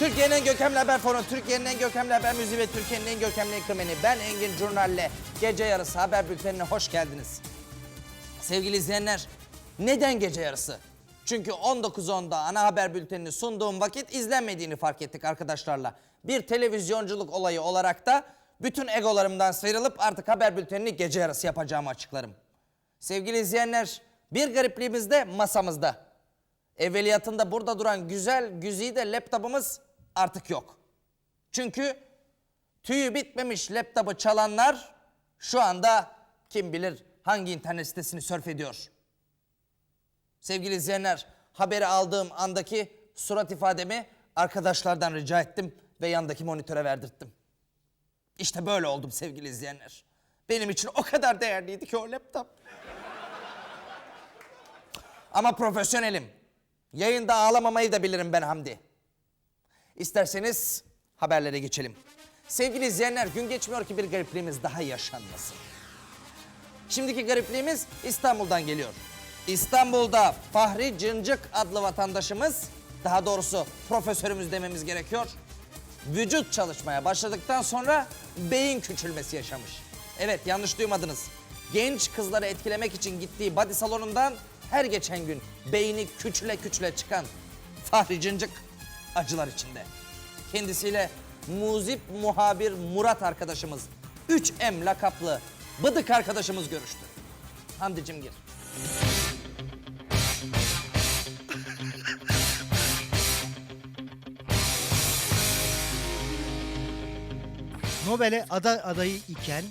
Türkiye'nin en görkemli haber fonu, Türkiye'nin en görkemli haber müziği ve Türkiye'nin en görkemli eklemeni. Ben Engin Jurnal'le gece yarısı haber bültenine hoş geldiniz. Sevgili izleyenler, neden gece yarısı? Çünkü 19.10'da ana haber bültenini sunduğum vakit izlenmediğini fark ettik arkadaşlarla. Bir televizyonculuk olayı olarak da bütün egolarımdan sıyrılıp artık haber bültenini gece yarısı yapacağımı açıklarım. Sevgili izleyenler, bir garipliğimiz de masamızda. Evveliyatında burada duran güzel güzide laptopumuz artık yok. Çünkü tüyü bitmemiş laptopu çalanlar şu anda kim bilir hangi internet sitesini sörf ediyor. Sevgili izleyenler, haberi aldığım andaki surat ifademi arkadaşlardan rica ettim ve yandaki monitöre verdirttim. İşte böyle oldum sevgili izleyenler. Benim için o kadar değerliydi ki o laptop. Ama profesyonelim. Yayında ağlamamayı da bilirim ben Hamdi. İsterseniz haberlere geçelim. Sevgili izleyenler gün geçmiyor ki bir garipliğimiz daha yaşanmasın. Şimdiki garipliğimiz İstanbul'dan geliyor. İstanbul'da Fahri Cıncık adlı vatandaşımız, daha doğrusu profesörümüz dememiz gerekiyor. Vücut çalışmaya başladıktan sonra beyin küçülmesi yaşamış. Evet yanlış duymadınız. Genç kızları etkilemek için gittiği body salonundan her geçen gün beyni küçüle küçüle çıkan Fahri Cıncık acılar içinde. Kendisiyle muzip muhabir Murat arkadaşımız 3M lakaplı bıdık arkadaşımız görüştü. Hamdi'cim gir. Nobel'e aday adayı iken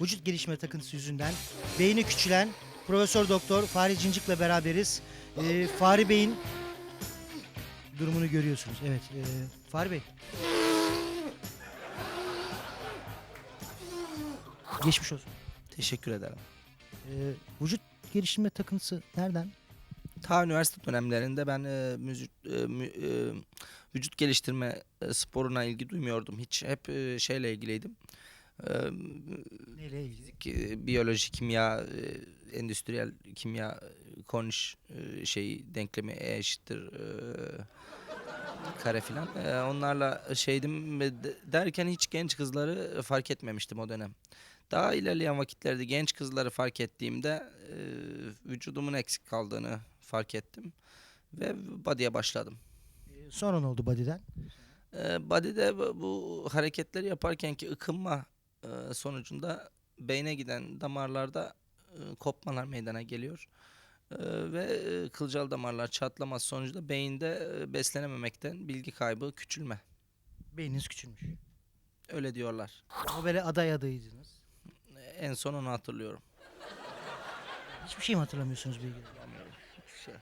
vücut gelişme takıntısı yüzünden beyni küçülen Profesör Doktor Fahri Cincik'le beraberiz. Ee, Fahri Bey'in durumunu görüyorsunuz. Evet, e, Fahri Bey. Geçmiş olsun. Teşekkür ederim. Ee, vücut gelişme takıntısı nereden? Ta üniversite dönemlerinde ben e, müzik, e, mü- e, vücut geliştirme e, sporuna ilgi duymuyordum. Hiç hep e, şeyle ilgiliydim. E, Neyle ilgili? ki- biyoloji, kimya, e, endüstriyel kimya, e, Cornish e, şeyi denklemi E eşittir e, kare filan. E, onlarla şeydim derken hiç genç kızları fark etmemiştim o dönem. Daha ilerleyen vakitlerde genç kızları fark ettiğimde e, vücudumun eksik kaldığını fark ettim ve body'ye başladım. Ee, sonra ne oldu body'den? E, body'de bu, bu hareketleri yaparken ki ıkınma e, sonucunda beyne giden damarlarda e, kopmalar meydana geliyor. E, ve e, kılcal damarlar çatlaması sonucunda beyinde e, beslenememekten bilgi kaybı, küçülme. Beyniniz küçülmüş. Öyle diyorlar. Nobel'e aday adayıydınız. En son onu hatırlıyorum. Hiçbir şey mi hatırlamıyorsunuz bilgi? Hiçbir şey.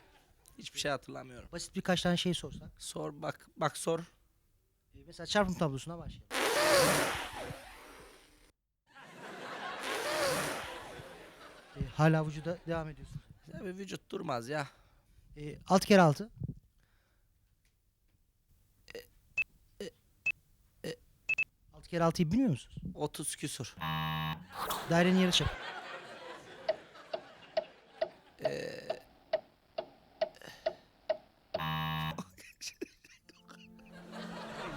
Hiçbir şey hatırlamıyorum. Basit birkaç tane şey sorsak. Sor bak bak sor. Ee, Mesela çarpım tablosuna başlayalım. Ee, hala vücuda devam ediyorsun. Tabii vücut durmaz ya. Ee, 6 kere 6. e. 6 kere 6'yı bilmiyor musunuz? 30 küsur. Dairenin yarıçapı.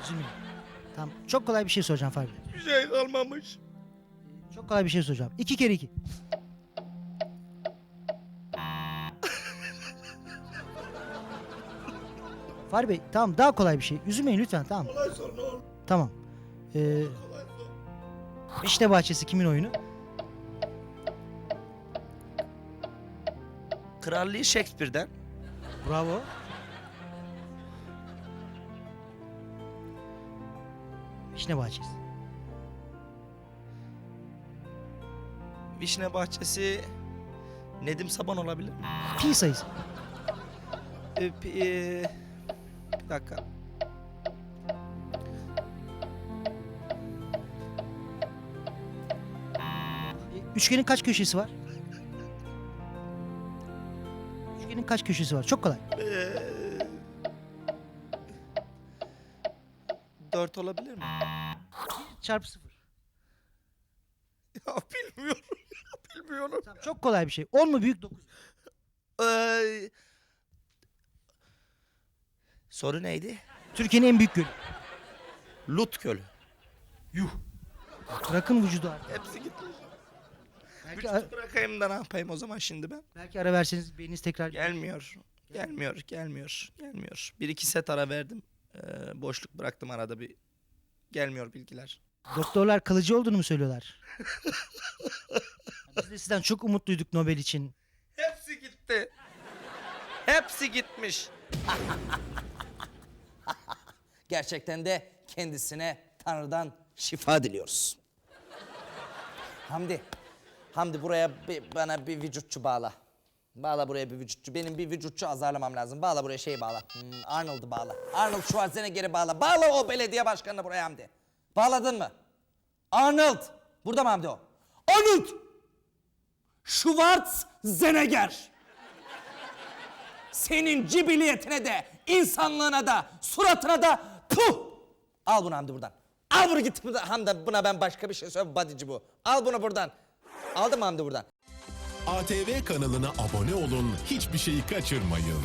Üzülmeyin. Tamam. Çok kolay bir şey soracağım. Bey. Bir şey kalmamış. Çok kolay bir şey soracağım. 2 kere 2. Fahri Bey tamam daha kolay bir şey. Üzülmeyin lütfen tamam. Kolay sor ne olur. Tamam. Ee, Kolay sor. Vişne Bahçesi kimin oyunu? Krallığı Shakespeare'den. Bravo. Vişne Bahçesi. Vişne Bahçesi Nedim Saban olabilir mi? Pi sayısı. Ee, pi- ee, dakika. Üçgenin kaç köşesi var? Üçgenin kaç köşesi var? Çok kolay. Ee, dört olabilir mi? Çarpı sıfır. Ya bilmiyorum. ya, bilmiyorum. Tamam, çok kolay bir şey. 10 mu büyük 9 mu? Ee, soru neydi? Türkiye'nin en büyük gölü. Lut Gölü. Bırakın vücudu artık. Hepsi gitmiş. Belki, ara, Vücut bırakayım da ne yapayım o zaman şimdi ben? belki ara verseniz beyniniz tekrar... Gelmiyor. Gelmiyor, gelmiyor, gelmiyor. Bir iki set ara verdim. Ee, boşluk bıraktım arada bir. Gelmiyor bilgiler. Doktorlar kalıcı olduğunu mu söylüyorlar? Biz de sizden çok umutluyduk Nobel için. Hepsi gitti. Hepsi gitmiş. Gerçekten de kendisine Tanrı'dan şifa diliyoruz. Hamdi, Hamdi buraya bir, bana bir vücutçu bağla. Bağla buraya bir vücutçu. Benim bir vücutçu azarlamam lazım. Bağla buraya şey bağla. Hmm, Arnold'u bağla. Arnold Schwarzenegger'i bağla. Bağla o belediye başkanını buraya Hamdi. Bağladın mı? Arnold. Burada mı Hamdi o? Arnold! Schwarzenegger. Senin cibiliyetine de, insanlığına da, suratına da puh! Al bunu Hamdi buradan. Al bunu git. Hamdi buna ben başka bir şey söyleyeyim. Badici bu. Al bunu buradan. Aldım Hamdi buradan. ATV kanalına abone olun, hiçbir şeyi kaçırmayın.